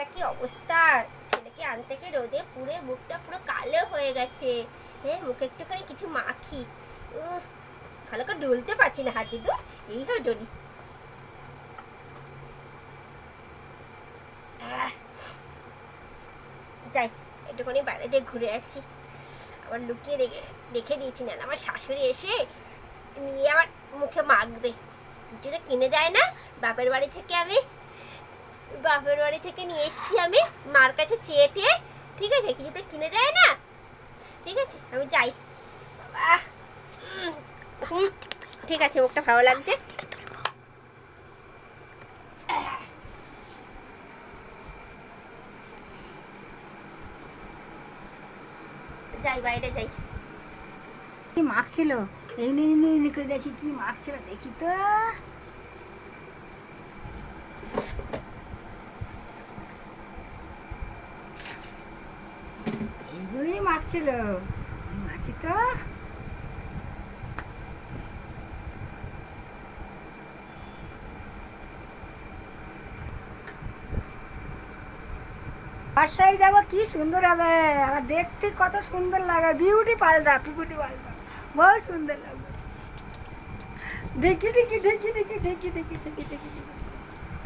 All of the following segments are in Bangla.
মুখটা কি অবস্থা? ছেলেকে আনতে গিয়ে রোদে পুড়ে মুখটা পুরো কালো হয়ে গেছে। হ্যাঁ মুখে একটুখানি কিছু মাখি। উফ ভালো করে ডলতে পারছি না হাতি দূর। এই হয় ডলি। যাই, একটুখানি বাইরে দিয়ে ঘুরে আসি। আবার লুকিয়ে রেখে রেখে দিয়েছি না, আমার শাশুড়ি এসে নিয়ে আমার মুখে মাখবে। কিছুটা কিনে দেয় না, বাপের বাড়ি থেকে আমি। বাপের বাড়ি থেকে নিয়ে এসেছি আমি। মার কাছে চেয়ে টেয়ে, ঠিক আছে? কিছু তো কিনে দেয় না? ঠিক আছে, আমি যাই। ঠিক আছে, মুখটা ভালো লাগছে। যাই, বাইরে যাই। কি মাখছিল? এই নিয়ে দেখি, কি মাখছিল, দেখি তো। এইগুলোই মাখছিল তো? বর্ষায় যাব, কি সুন্দর হবে। আবার দেখতে কত সুন্দর লাগে। বিউটি পাল্টা বিউটি পাল্টা বহু সুন্দর লাগবে। দেখি দেখি দেখি দেখি দেখি দেখি দেখি দেখি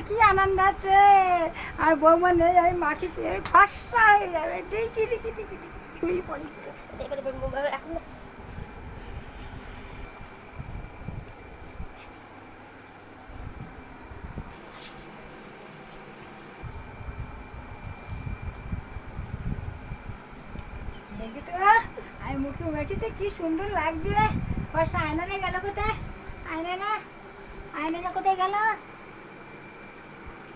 কি আনন্দ আছে। আর বৌমা নেই, আমি মাখিতে ফর্সা হয়ে যাবে। দেখি দেখি দেখি দেখি। দেখি তো আমি মুখে মেখেছি কি সুন্দর লাগছে। ফর্সা আয়না না গেল কোথায়? আয়না না আয়না না কোথায় গেল?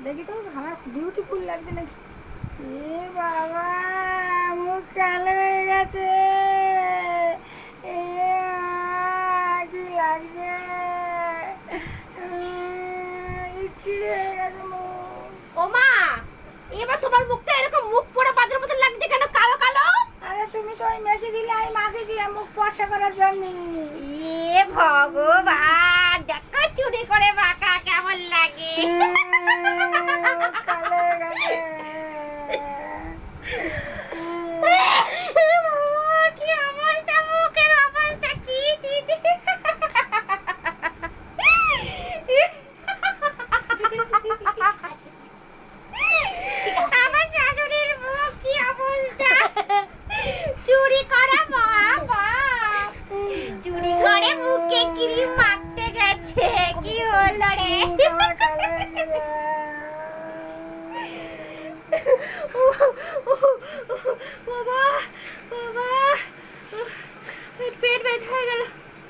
দেখি তো আমার বিউটিফুল লাগছে নাকি। এ বাবা, মুখ কালো। গেছে। কি লাগছে হয়ে গেছে ও মা এবার তোমার মুখটা এরকম মুখ পোড়া পাথরের মতো লাগছে কেন? কালো কালো? আরে তুমি তো ওই মেখে দিলে আমি মাখে দিয়ে মুখ ফর্সা করার জন্য। এ ভগবান দেখো চুরি করে মাখা কেমন লাগে। çekiyorlar.